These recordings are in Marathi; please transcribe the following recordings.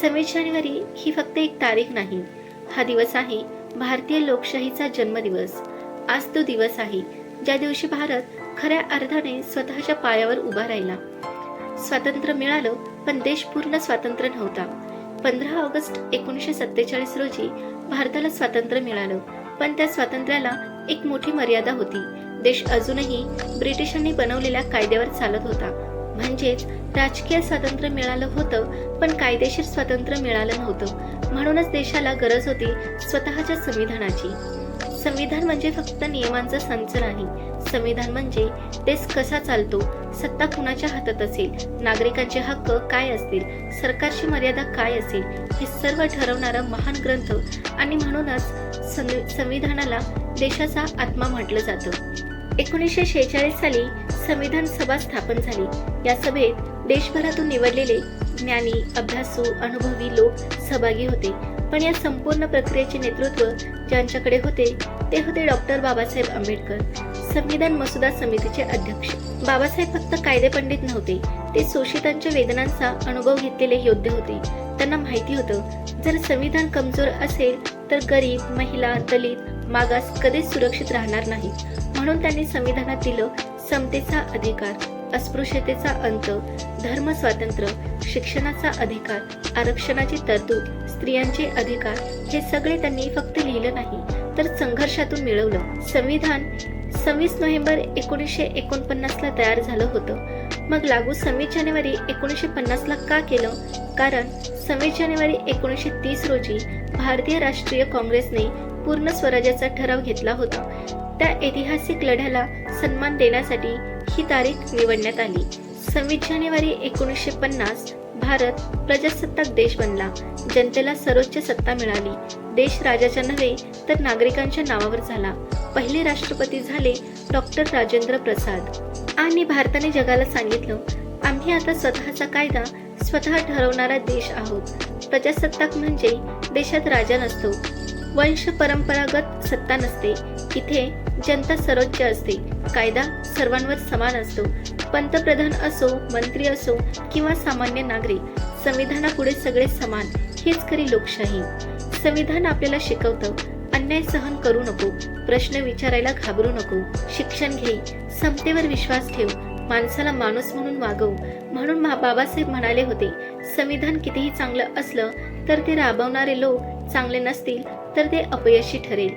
सव्वीस जानेवारी ही फक्त एक तारीख नाही. हा दिवस आहे भारतीय लोकशाहीचा जन्मदिवस. आज तो दिवस आहे ज्या दिवशी भारत खऱ्या अर्थाने स्वतःच्या पायावर उभा राहिला. स्वातंत्र्य मिळालं पण देश पूर्ण स्वातंत्र्य नव्हता. पंधरा ऑगस्ट एकोणीसशे सत्तेचाळीस रोजी भारताला स्वातंत्र्य मिळालं पण त्या स्वातंत्र्याला एक मोठी मर्यादा होती. देश अजूनही ब्रिटिशांनी बनवलेल्या कायद्यावर चालत होता. म्हणजेच राजकीय स्वातंत्र्य मिळालं होतं पण कायदेशीर स्वातंत्र्य मिळालं नव्हतं. म्हणूनच देशाला गरज होती स्वतःच्या संविधानाची. संविधान म्हणजे फक्त नियमांचा संच नाही. संविधान म्हणजे देश कसा चालतो सत्ता कुणाच्या हातात असेल नागरिकांचे हक्क काय असतील सरकारची मर्यादा काय असेल हे सर्व ठरवणारा महान ग्रंथ. आणि म्हणूनच संविधानाला देशाचा आत्मा म्हटलं जातं. एकोणीसशे शेहेचाळीस साली संविधान सभा स्थापन झाली. या सभेत देशभरातून निवडलेले ज्ञानी अभ्यासू अनुभवी लोक सहभागी होते. पण या संपूर्ण प्रक्रियेचे नेतृत्व ज्यांच्याकडे होते ते होते डॉक्टर बाबासाहेब आंबेडकर संविधान मसुदा समितीचे अध्यक्ष. बाबासाहेब फक्त कायदे पंडित नव्हते ते शोषितांच्या वेदनांचा अनुभव घेतलेले योद्धे होते. त्यांना माहिती होतं जर संविधान कमजोर असेल तर गरीब महिला दलित मागास कधीच सुरक्षित राहणार नाही. म्हणून त्यांनी संविधानात दिलं समतेचा अधिकार अस्पृश्यतेचा अंत धर्म स्वातंत्र्य शिक्षणाचा अधिकार आरक्षणाची तरतूद स्त्रियांचे अधिकार हे सगळे त्यांनी फक्त लिहिलं नाही तर संघर्षातून मिळवलं. संविधान सव्वीस नोव्हेंबर एकोणीसशे एकोणपन्नासला तयार झालं होतं. मग लागू सव्वीस जानेवारी एकोणीसशे पन्नासला का केलं? कारण सव्वीस जानेवारी एकोणीसशे तीस रोजी भारतीय राष्ट्रीय काँग्रेसने पूर्ण स्वराज्याचा ठराव घेतला होता. त्या ऐतिहासिक लढ्याला सन्मान देण्यासाठी ही तारीख निवडण्यात आली. सव्वीस जानेवारी एकोणीसशे पन्नास भारत प्रजासत्ताक देश बनला. जनतेला सर्वोच्च सत्ता मिळाली. देश राजाच्या नव्हे तर नागरिकांच्या नावावर झाला. पहिले राष्ट्रपती झाले डॉक्टर राजेंद्र प्रसाद. आणि भारताने जगाला सांगितलं आम्ही आता स्वतःचा कायदा स्वतः ठरवणारा देश आहोत. प्रजासत्ताक म्हणजे देशात राजा नसतो वंश परंपरागत सत्ता नसते. इथे जनता सर्वोच्च असते कायदा सर्वांवर समान असतो. पंतप्रधान असो मंत्री असो किंवा सामान्य नागरिक संविधानापुढे सगळे समान हेच खरी लोकशाही. संविधान आपल्याला शिकवतं अन्याय सहन करू नको. प्रश्न विचारायला घाबरू नको. शिक्षण घे. समतेवर विश्वास ठेव. माणसाला माणूस म्हणून वागव. म्हणून बाबासाहेब म्हणाले होते संविधान कितीही चांगलं असलं तर ते राबवणारे लोक चांगले नसतील तर ते अपयशी ठरेल.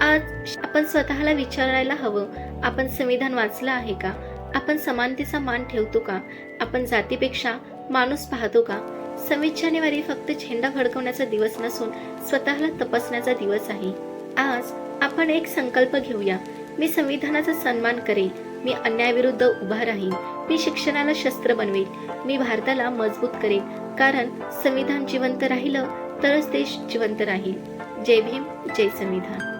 आज आपण स्वतःला विचारायला हवं आपण संविधान वाचलं आहे का? आपण समानतेचा मान ठेवतो का? आपण जातीपेक्षा माणूस पाहतो का? सव्वीस जानेवारी फक्त झेंडा फडकवण्याचा दिवस नसून स्वतःला तपासण्याचा दिवस आहे. आज आपण एक संकल्प घेऊया. मी संविधानाचा सन्मान करेल मी अन्यायाविरुद्ध उभा राहीन. मी शिक्षणाला शस्त्र बनवेल मी भारताला मजबूत करेन. कारण संविधान जिवंत राहिलं तरच देश जिवंत राहील. जय भीम जय संविधान.